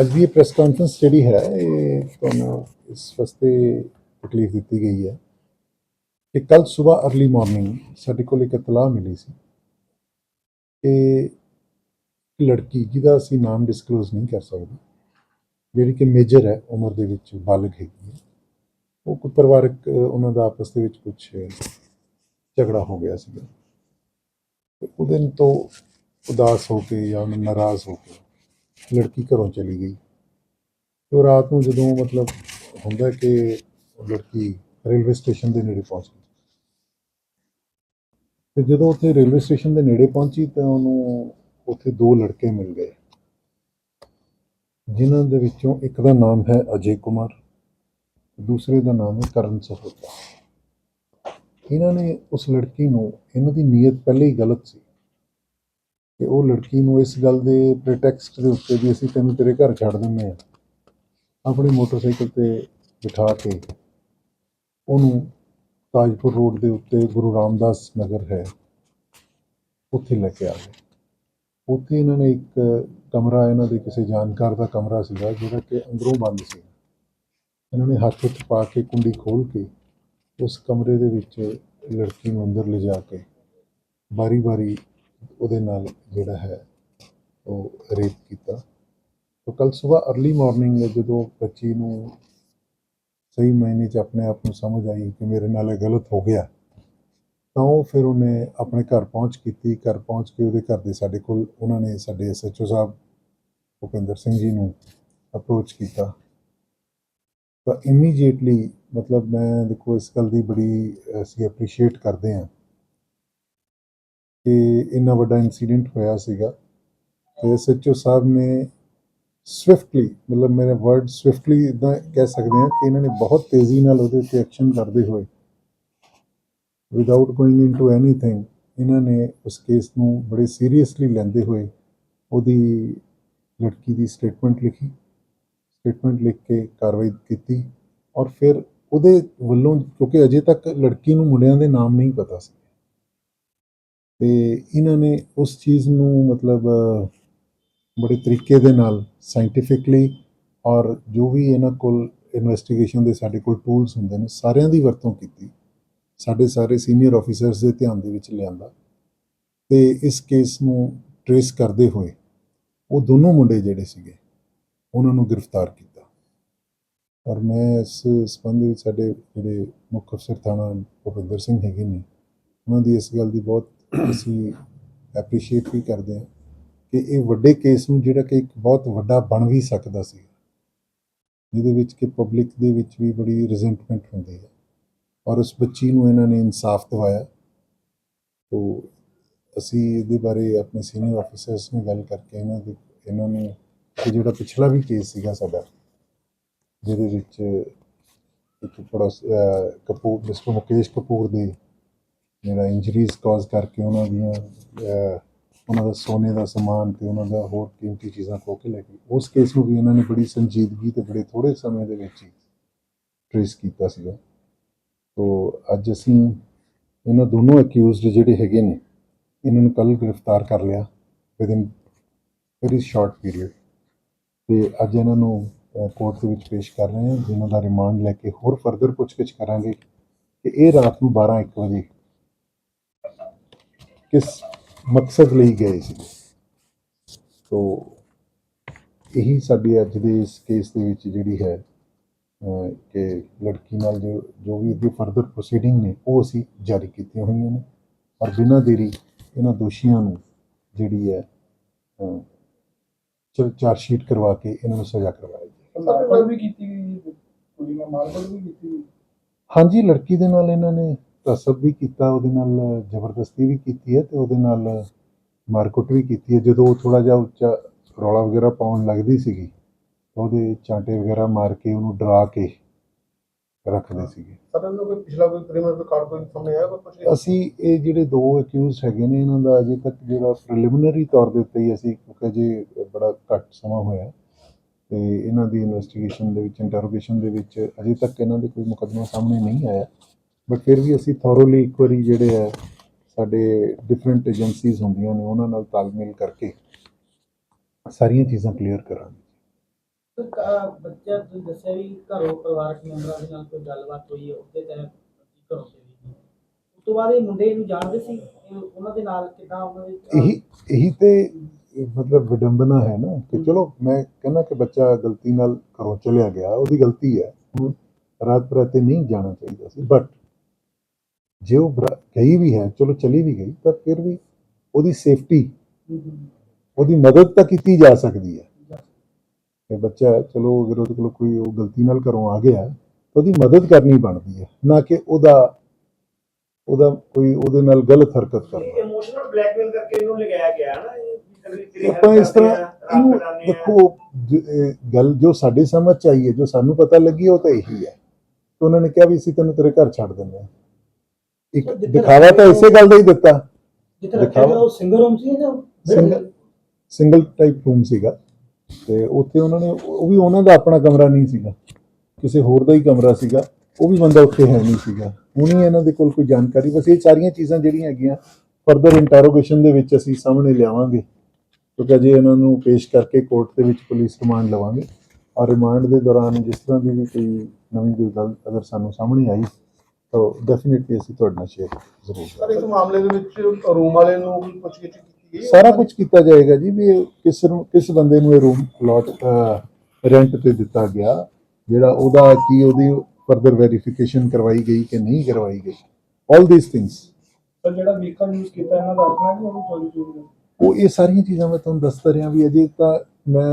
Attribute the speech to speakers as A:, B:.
A: ਅੱਜ ਦੀ press conference ਜਿਹੜੀ ਹੈ, ਇਹ ਤੁਹਾਨੂੰ ਇਸ ਵਾਸਤੇ ਤਕਲੀਫ ਦਿੱਤੀ ਗਈ ਹੈ ਕਿ ਕੱਲ ਸਵੇਰ अर्ਲੀ ਮਾਰਨਿੰਗ ਸਾਡੇ ਕੋਲ ਇੱਕ ਇਤਲਾਹ ਮਿਲੀ ਸੀ ਕਿ ਲੜਕੀ ਜਿਹਦਾ ਅਸੀਂ ਨਾਮ ਡਿਸਕਲੋਜ਼ ਨਹੀਂ ਕਰ ਸਕਦੇ, ਜਿਹੜੀ ਕਿ ਮੇਜਰ ਹੈ, ਉਮਰ ਦੇ ਵਿੱਚ ਬਾਲਗ ਹੈਗੀ ਹੈ, ਉਹ ਕੋਈ ਪਰਿਵਾਰਕ ਉਹਨਾਂ ਦਾ ਆਪਸ ਦੇ ਵਿੱਚ ਕੁਝ ਝਗੜਾ ਹੋ ਗਿਆ ਸੀਗਾ। ਉਹਦੇ ਤੋਂ ਉਦਾਸ ਹੋ ਕੇ ਜਾਂ ਉਹਨੂੰ ਨਾਰਾਜ਼ ਹੋ ਕੇ ਲੜਕੀ ਘਰੋਂ ਚਲੀ ਗਈ। ਤੇ ਉਹ ਰਾਤ ਨੂੰ ਜਦੋਂ ਮਤਲਬ ਹੁੰਦਾ ਕਿ ਲੜਕੀ ਰੇਲਵੇ ਸਟੇਸ਼ਨ ਦੇ ਨੇੜੇ ਪਹੁੰਚ ਗਈ। ਤੇ ਜਦੋਂ ਉੱਥੇ ਰੇਲਵੇ ਸਟੇਸ਼ਨ ਦੇ ਨੇੜੇ ਪਹੁੰਚੀ ਤਾਂ ਉਹਨੂੰ ਉੱਥੇ ਦੋ ਲੜਕੇ ਮਿਲ ਗਏ, ਜਿਨ੍ਹਾਂ ਦੇ ਵਿੱਚੋਂ ਇੱਕ ਦਾ ਨਾਮ ਹੈ ਅਜੇ ਕੁਮਾਰ, ਦੂਸਰੇ ਦਾ ਨਾਮ ਹੈ ਕਰਨ ਸਹੋਤਾ। ਇਹਨਾਂ ਨੇ ਉਸ ਲੜਕੀ ਨੂੰ, ਇਹਨਾਂ ਦੀ ਨੀਅਤ ਪਹਿਲੇ ਹੀ ਗਲਤ ਸੀ। ਕਿ ਉਹ ਲੜਕੀ ਨੂੰ ਇਸ ਗੱਲ ਦੇ ਪ੍ਰੈਟੈਕਸਟ ਦੇ ਉੱਤੇ ਵੀ ਅਸੀਂ ਤੈਨੂੰ ਤੇਰੇ ਘਰ ਛੱਡ ਦਿੰਦੇ ਹਾਂ। ਆਪਣੇ ਮੋਟਰਸਾਈਕਲ ਤੇ ਬਿਠਾ ਕੇ ਉਹਨੂੰ ਤਾਜਪੁਰ ਰੋਡ ਦੇ ਉੱਤੇ ਗੁਰੂ ਰਾਮਦਾਸ ਨਗਰ ਹੈ, ਉੱਥੇ ਲੈ ਕੇ ਆ ਗਏ। ਉੱਥੇ ਇਹਨਾਂ ਨੇ ਇੱਕ ਕਮਰਾ, ਇਹਨਾਂ ਦੇ ਕਿਸੇ ਜਾਣਕਾਰ ਦਾ ਕਮਰਾ ਸੀਗਾ ਜਿਹੜਾ ਕਿ ਅੰਦਰੋਂ ਬੰਦ ਸੀ। ਇਹਨਾਂ ਨੇ ਹੱਥ ਵਿੱਚ ਪਾ ਕੇ ਕੁੰਡੀ ਖੋਲ ਕੇ ਉਸ ਕਮਰੇ ਦੇ ਵਿੱਚ ਲੜਕੀ ਨੂੰ ਅੰਦਰ ਲਿਜਾ ਕੇ ਬਾਰੀ-ਬਾਰੀ ਉਹਦੇ ਨਾਲ ਜਿਹੜਾ ਹੈ ਉਹ ਰੇਪ ਕੀਤਾ। ਤਾਂ ਕੱਲ ਸਵੇਰ अर्ਲੀ ਮਾਰਨਿੰਗ ਜਦੋਂ ਬੱਚੀ ਨੂੰ ਸਹੀ ਮਾਇਨੇ 'ਚ ਆਪਣੇ ਆਪ ਨੂੰ ਸਮਝ ਆਈ ਕਿ ਮੇਰੇ ਨਾਲ ਇਹ ਗਲਤ ਹੋ ਗਿਆ, ਤਾਂ ਉਹ ਫਿਰ ਉਹਨੇ ਆਪਣੇ ਘਰ ਪਹੁੰਚ ਕੀਤੀ। ਘਰ ਪਹੁੰਚ ਕੇ ਉਹਦੇ ਘਰ ਦੇ ਸਾਡੇ ਕੋਲ ਉਹਨਾਂ ਨੇ ਸਾਡੇ ਐਸਐਚਓ ਸਾਹਿਬ, ਭੁਪਿੰਦਰ ਸਿੰਘ ਜੀ ਨੂੰ ਅਪਰੋਚ ਕੀਤਾ। ਤਾਂ ਇਮੀਡੀਏਟਲੀ ਮਤਲਬ ਮੈਂ ਦੇਖੋ ਇਸ ਗੱਲ ਦੀ ਬੜੀ ਅਸੀਂ ਐਪਰੀਸ਼ੀਏਟ ਕਰਦੇ ਹਾਂ ਕਿ ਇੰਨਾ ਵੱਡਾ ਇਨਸੀਡੈਂਟ ਹੋਇਆ ਸੀਗਾ ਤੇ ਐਸਐਚਓ ਸਾਹਿਬ ਨੇ ਸਵਿਫਟਲੀ ਮਤਲਬ ਮੇਰੇ ਵਰਡ ਸਵਿਫਟਲੀ ਇਦਾਂ ਕਹਿ ਸਕਦੇ ਹਾਂ ਕਿ ਇਹਨਾਂ ਨੇ ਬਹੁਤ ਤੇਜ਼ੀ ਨਾਲ ਉਹਦੇ ਉੱਤੇ ਐਕਸ਼ਨ ਕਰਦੇ ਹੋਏ ਵਿਦਆਊਟ ਗੋਇੰਗ ਇਨਟੂ ਐਨੀਥਿੰਗ ਇਹਨਾਂ ਨੇ ਉਸ ਕੇਸ ਨੂੰ ਬੜੇ ਸੀਰੀਅਸਲੀ ਲੈਂਦੇ ਹੋਏ ਉਹਦੀ ਲੜਕੀ ਦੀ ਸਟੇਟਮੈਂਟ ਲਿਖੀ ਸਟੇਟਮੈਂਟ ਲਿਖ ਕੇ ਕਾਰਵਾਈ ਕੀਤੀ ਔਰ ਫਿਰ ਉਹਦੇ ਵੱਲੋਂ, ਕਿਉਂਕਿ ਅਜੇ ਤੱਕ ਲੜਕੀ ਨੂੰ ਮੁੰਡਿਆਂ ਦੇ ਨਾਮ ਨਹੀਂ ਪਤਾ ਸੀ। ਤੇ ਇਹਨਾਂ ਨੇ ਉਸ ਚੀਜ਼ ਨੂੰ ਮਤਲਬ ਬੜੇ ਤਰੀਕੇ ਦੇ ਨਾਲ ਸਾਇੰਟੀਫਿਕਲੀ ਔਰ ਜੋ ਵੀ ਇਹਨਾਂ ਕੋਲ ਇਨਵੈਸਟੀਗੇਸ਼ਨ ਦੇ ਸਾਡੇ ਕੋਲ ਟੂਲਸ ਹੁੰਦੇ ਨੇ, ਸਾਰਿਆਂ ਦੀ ਵਰਤੋਂ ਕੀਤੀ। ਸਾਡੇ ਸਾਰੇ ਸੀਨੀਅਰ ਆਫੀਸਰਸ ਦੇ ਧਿਆਨ ਦੇ ਵਿੱਚ ਲਿਆਂਦਾ। ਤੇ ਇਸ ਕੇਸ ਨੂੰ ਟਰੇਸ ਕਰਦੇ ਹੋਏ ਉਹ ਦੋਨੋਂ ਮੁੰਡੇ ਜਿਹੜੇ ਸੀਗੇ, ਉਹਨਾਂ ਨੂੰ ਗ੍ਰਿਫਤਾਰ ਕੀਤਾ। ਔਰ ਮੈਂ ਇਸ ਸੰਬੰਧ ਵਿੱਚ ਸਾਡੇ ਜਿਹੜੇ ਮੁੱਖ ਅਫਸਰ ਥਾਣਾ ਭੁਪਿੰਦਰ ਸਿੰਘ ਹੈਗੇ ਨੇ, ਉਹਨਾਂ ਦੀ ਇਸ ਗੱਲ ਦੀ ਬਹੁਤ ਅਸੀਂ ਐਪਰੀਸ਼ੀਏਟ ਵੀ ਕਰਦੇ ਹਾਂ ਕਿ ਇਹ ਵੱਡੇ ਕੇਸ ਨੂੰ ਜਿਹੜਾ ਕਿ ਇੱਕ ਬਹੁਤ ਵੱਡਾ ਬਣ ਵੀ ਸਕਦਾ ਸੀ, ਜਿਹਦੇ ਵਿੱਚ ਕਿ ਪਬਲਿਕ ਦੇ ਵਿੱਚ ਵੀ ਬੜੀ ਰਿਜ਼ੈਂਟਮੈਂਟ ਹੁੰਦੀ ਹੈ ਔਰ ਉਸ ਬੱਚੀ ਨੂੰ ਇਹਨਾਂ ਨੇ ਇਨਸਾਫ ਦਿਵਾਇਆ। ਤੋ ਅਸੀਂ ਇਹਦੇ ਬਾਰੇ ਆਪਣੇ ਸੀਨੀਅਰ ਆਫੀਸਰਸ ਨਾਲ ਗੱਲ ਕਰਕੇ ਇਹਨਾਂ ਦੇ, ਇਹਨਾਂ ਨੇ ਕਿ ਜਿਹੜਾ ਪਿਛਲਾ ਵੀ ਕੇਸ ਸੀਗਾ ਸਾਡਾ ਜਿਹਦੇ ਵਿੱਚ ਇੱਕ ਪੜੋਸ ਅਹ ਕਪੂਰ ਮਿਸਟਰ ਮੁਕੇਸ਼ ਕਪੂਰ ਦੇ ਜਿਹੜਾ ਇੰਜਰੀਜ਼ ਕਾਜ਼ ਕਰਕੇ ਉਹਨਾਂ ਦੀਆਂ ਉਹਨਾਂ ਦਾ ਸੋਨੇ ਦਾ ਸਮਾਨ ਤੇ ਉਹਨਾਂ ਦਾ ਹੋਰ ਕੀਮਤੀ ਚੀਜ਼ਾਂ ਖੋਹ ਕੇ ਲੈ ਗਏ ਉਸ ਕੇਸ ਨੂੰ ਵੀ ਇਹਨਾਂ ਨੇ ਬੜੀ ਸੰਜੀਦਗੀ ਤੇ ਬੜੇ ਥੋੜੇ ਸਮੇਂ ਦੇ ਵਿੱਚ ਹੀ ਟ੍ਰੇਸ ਕੀਤਾ ਸੀਗਾ। ਤੋ ਅੱਜ ਅਸੀਂ ਇਹਨਾਂ ਦੋਨੋਂ ਅਕਿਊਜ਼ਡ ਜਿਹੜੇ ਹੈਗੇ ਨੇ, ਇਹਨਾਂ ਨੂੰ ਕੱਲ ਗ੍ਰਿਫਤਾਰ ਕਰ ਲਿਆ ਵਿਦਿਨ ਵੈਰੀ ਸ਼ਾਰਟ ਪੀਰੀਅਡ ਤੇ ਅੱਜ ਇਹਨਾਂ ਨੂੰ ਕੋਰਟ ਦੇ ਵਿੱਚ ਪੇਸ਼ ਕਰ ਰਹੇ ਹਾਂ ਜਿਨ੍ਹਾਂ ਦਾ ਰਿਮਾਂਡ ਲੈ ਕੇ ਹੋਰ ਫਰਦਰ ਪੁੱਛਗਿੱਛ ਕਰਾਂਗੇ ਕਿ ਇਹ ਰਾਤ ਨੂੰ 12 1 ਵਜੇ ਕਿਸ ਮਕਸਦ ਲਈ ਗਏ ਸੀ। ਸੋ ਇਹੀ ਸਾਡੀ ਅੱਜ ਦੇ ਇਸ ਕੇਸ ਦੇ ਵਿੱਚ ਜਿਹੜੀ ਹੈ ਕਿ ਲੜਕੀ ਨਾਲ ਜੋ ਜੋ ਵੀ ਅੱਗੇ ਫਰਦਰ ਪ੍ਰੋਸੀਡਿੰਗ ਨੇ ਉਹ ਅਸੀਂ ਜਾਰੀ ਕੀਤੀਆਂ ਹੋਈਆਂ ਨੇ। ਔਰ ਬਿਨਾਂ ਦੇਰੀ ਇਹਨਾਂ ਦੋਸ਼ੀਆਂ ਨੂੰ ਜਿਹੜੀ ਹੈ ਅਹ, ਚਾਰਜ ਸ਼ੀਟ ਕਰਵਾ ਕੇ ਇਹਨਾਂ ਨੂੰ ਸਜ਼ਾ ਕਰਵਾਈ ਜਾਏ
B: ਮਾਰਬਲ ਵੀ ਕੀਤੀ ਗਈ ਕੁੜੀ ਨਾਲ ਮਾਰਬਲ ਵੀ ਕੀਤੀ ਗਈ।
A: ਹਾਂਜੀ ਲੜਕੀ ਦੇ ਨਾਲ ਇਹਨਾਂ ਨੇ ਤਸਬ ਵੀ ਕੀਤਾ ਉਹਦੇ ਨਾਲ ਜ਼ਬਰਦਸਤੀ ਵੀ ਕੀਤੀ ਹੈ ਤੇ ਉਹਦੇ ਨਾਲ ਮਾਰਕੁੱਟ ਵੀ ਕੀਤੀ ਹੈ। ਜਦੋਂ ਉਹ ਥੋੜਾ ਜਿਹਾ ਉੱਚਾ ਰੌਲਾ ਵਗੈਰਾ ਪਾਉਣ ਲੱਗਦੀ ਸੀਗੀ ਉਹਦੇ ਚਾਂਟੇ ਵਗੈਰਾ ਮਾਰ ਕੇ ਉਹਨੂੰ ਡਰਾ ਕੇ ਰੱਖਦੇ ਸੀਗੇ।
B: ਸਰ ਇਹਨਾਂ ਦਾ ਕੋਈ ਪਿਛਲਾ ਕੋਈ ਕ੍ਰਿਮੀਨਲ ਰਿਕਾਰਡ ਕੋਈ ਸਾਹਮਣੇ ਆਇਆ ਕੋਈ ਕੁਛ?
A: ਅਸੀਂ ਇਹ ਜਿਹੜੇ ਦੋ ਅਕਿਊਜ਼ ਹੈਗੇ ਨੇ ਇਹਨਾਂ ਦਾ ਅਜੇ ਤੱਕ ਜਿਹੜਾ ਪ੍ਰੀਲਿਮਿਨਰੀ ਤੌਰ ਦੇ ਉੱਤੇ ਹੀ ਅਸੀਂ ਕਿਉਂਕਿ ਅਜੇ ਬੜਾ ਘੱਟ ਸਮਾਂ ਹੋਇਆ। ਤੇ ਇਹਨਾਂ ਦੀ ਇਨਵੈਸਟੀਗੇਸ਼ਨ ਦੇ ਵਿੱਚ ਇੰਟਰੋਗੇਸ਼ਨ ਦੇ ਵਿੱਚ ਅਜੇ ਤੱਕ ਇਹਨਾਂ ਦੇ ਕੋਈ ਮੁਕੱਦਮਾ ਸਾਹਮਣੇ ਨਹੀਂ ਆਇਆ। ਬਟ ਫਿਰ ਵੀ ਅਸੀਂ ਥੋਰੋਲੀ ਇੱਕ ਵਾਰੀ ਜਿਹੜੇ ਹੈ ਸਾਡੇ ਡਿਫਰੈਂਟ ਏਜੰਸੀਜ਼ ਹੁੰਦੀਆਂ ਨੇ ਉਹਨਾਂ ਨਾਲ ਤਾਲਮੇਲ ਕਰਕੇ ਸਾਰੀਆਂ ਚੀਜ਼ਾਂ ਕਲੀਅਰ ਕਰਾਂਗੇ।
C: ਬੱਚਾ ਤੁਸੀਂ ਦੱਸਿਆ ਵੀ ਘਰੋਂ ਪਰਿਵਾਰਕ ਮੈਂਬਰਾਂ ਦੇ ਨਾਲ ਕੋਈ ਗੱਲਬਾਤ ਹੋਈ ਹੈ ਉਹਦੇ ਤਹਿਤ ਬੱਚੀ ਘਰੋਂ ਚਲੀ ਗਈ ਉਸ ਤੋਂ ਬਾਅਦ ਇਹ ਮੁੰਡੇ ਨੂੰ ਜਾਣਦੇ ਸੀ ਉਹਨਾਂ ਦੇ ਨਾਲ ਕਿਦਾਂ ਉਹਨਾਂ ਦੇ
A: ਇਹੀ ਇਹੀ ਤੇ ਮਤਲਬ ਵਿਡੰਬਨਾ ਹੈ ਨਾ ਕਿ ਚਲੋ ਮੈਂ ਕਹਿੰਦਾ ਕਿ ਬੱਚਾ ਗਲਤੀ ਨਾਲ ਘਰੋਂ ਚਲਿਆ ਗਿਆ ਉਹਦੀ ਗਲਤੀ ਹੈ। ਰਾਤ ਬਰਾਤੇ ਨਹੀਂ ਜਾਣਾ ਚਾਹੀਦਾ ਸੀ ਬਟ ਜੇ ਉਹ ਗਈ ਵੀ ਹੈ ਚਲੋ ਚਲੀ ਵੀ ਗਈ ਤਾਂ ਫਿਰ ਵੀ ਉਹਦੀ ਸੇਫਟੀ ਉਹਦੀ ਮਦਦ ਤਾਂ ਕੀਤੀ ਜਾ ਸਕਦੀ ਹੈ। ਕਿ ਬੱਚਾ ਚਲੋ ਅਗਰ ਉਹਦੇ ਕੋਲ ਕੋਈ ਉਹ ਗਲਤੀ ਨਾਲ ਘਰੋਂ ਆ ਗਿਆ ਤਾਂ ਉਹਦੀ ਮਦਦ ਕਰਨੀ ਬਣਦੀ ਹੈ ਨਾ ਕਿ ਉਹਦਾ ਉਹਦਾ ਕੋਈ ਉਹਦੇ ਨਾਲ ਗਲਤ ਹਰਕਤ ਕਰਨਾ।
D: ਇਮੋਸ਼ਨਲ ਬਲੈਕਮੇਲ ਕਰਕੇ ਇਹਨੂੰ ਲਗਾਇਆ ਗਿਆ ਨਾ
A: ਆਪਾਂ ਇਸ ਤਰ੍ਹਾਂ
D: ਆ,
A: ਇਹਨੂੰ
D: ਆ।
A: ਦੇਖੋ ਗੱਲ ਜੋ ਸਾਡੇ ਸਮਝ ਚ ਆਈ ਹੈ ਜੋ ਸਾਨੂੰ ਪਤਾ ਲੱਗੀ ਉਹ ਤਾਂ ਇਹੀ ਹੈ। ਕਿ ਉਹਨਾਂ ਨੇ ਕਿਹਾ ਵੀ ਅਸੀਂ ਤੈਨੂੰ ਤੇਰੇ ਘਰ ਛੱਡ ਦਿੰਦੇ ਹਾਂ। ਇੱਕ ਦਿਖਾਵਾ ਤਾਂ ਇਸੇ ਗੱਲ ਦਾ ਹੀ ਦਿੱਤਾ।
C: ਜਿੱਥੇ ਰੱਖਿਆ ਉਹ ਸਿੰਗਲ ਰੂਮ ਸੀ ਜਾਂ
A: ਸਿੰਗਲ ਸਿੰਗਲ ਟਾਈਪ ਰੂਮ ਸੀਗਾ। ਤੇ ਉੱਥੇ ਉਹਨਾਂ ਨੇ ਉਹ ਵੀ ਉਹਨਾਂ ਦਾ ਆਪਣਾ ਕਮਰਾ ਨਹੀਂ ਸੀਗਾ। ਕਿਸੇ ਹੋਰ ਦਾ ਹੀ ਕਮਰਾ ਸੀਗਾ। ਉਹ ਵੀ ਬੰਦਾ ਉੱਥੇ ਹੈ ਨਹੀਂ ਸੀਗਾ। ਹੁਣੀ ਇਹਨਾਂ ਦੇ ਕੋਲ ਕੋਈ ਜਾਣਕਾਰੀ ਬਸ ਇਹ ਸਾਰੀਆਂ ਚੀਜ਼ਾਂ ਜਿਹੜੀਆਂ ਹੈਗੀਆਂ ਫਰਦਰ ਇੰਟਰੋਗੇਸ਼ਨ ਦੇ ਵਿੱਚ ਅਸੀਂ ਸਾਹਮਣੇ ਲਿਆਵਾਂਗੇ। ਕਿਉਂਕਿ ਅਜੇ ਇਹਨਾਂ ਨੂੰ ਪੇਸ਼ ਕਰਕੇ ਕੋਰਟ ਦੇ ਵਿੱਚ ਪੁਲਿਸ ਰਿਮਾਂਡ ਲਵਾਂਗੇ। ਔਰ ਰਿਮਾਂਡ ਦੇ ਦੌਰਾਨ ਜਿਸ ਤਰ੍ਹਾਂ ਦੀ ਵੀ ਕੋਈ ਨਵੀਂ ਕੋਈ ਗੱਲ ਅਗਰ ਸਾਨੂੰ ਸਾਹਮਣੇ ਆਈ ਤਾਂ ਡੈਫੀਨਿਟਲੀ ਅਸੀਂ ਤੁਹਾਡੇ ਨਾਲ ਸ਼ੇਅਰ ਜ਼ਰੂਰ
B: ਸਰ
A: ਕਰਾਂਗੇ
B: ਇਸ ਮਾਮਲੇ ਦੇ ਵਿੱਚ ਰੂਮ ਵਾਲੇ ਨੂੰ ਵੀ ਪੁੱਛਗਿੱਛ ਕੀਤੀ ਗਈ ਹੈ?
A: ਸਾਰਾ ਕੁਝ ਕੀਤਾ ਜਾਏਗਾ ਜੀ ਵੀ ਕਿਸ ਨੂੰ ਕਿਸ ਬੰਦੇ ਨੂੰ ਇਹ ਰੂਮ ਪਲਾਟ ਰੈਂਟ ਤੇ ਦਿੱਤਾ ਗਿਆ ਜਿਹੜਾ ਉਹਦਾ ਕੀ ਉਹਦੀ ਫਰਦਰ ਵੈਰੀਫਿਕੇਸ਼ਨ ਕਰਵਾਈ ਗਈ ਕਿ ਨਹੀਂ ਕਰਵਾਈ ਗਈ। ਆਲ ਥੀਸ ਥਿੰਗਸ
B: ਸਰ ਜਿਹੜਾ ਵਹੀਕਲ ਯੂਜ਼ ਕੀਤਾ ਇਹਨਾਂ ਦਾ ਆਪਣਾ ਕਿ ਉਹ ਚੋਰੀ ਚੋਰੀ ਦਾ
A: ਉਹ ਇਹ ਸਾਰੀਆਂ ਚੀਜ਼ਾਂ ਮੈਂ ਤੁਹਾਨੂੰ ਦੱਸਦਾ ਰਿਹਾ ਵੀ ਅਜੇ ਤਾਂ ਮੈਂ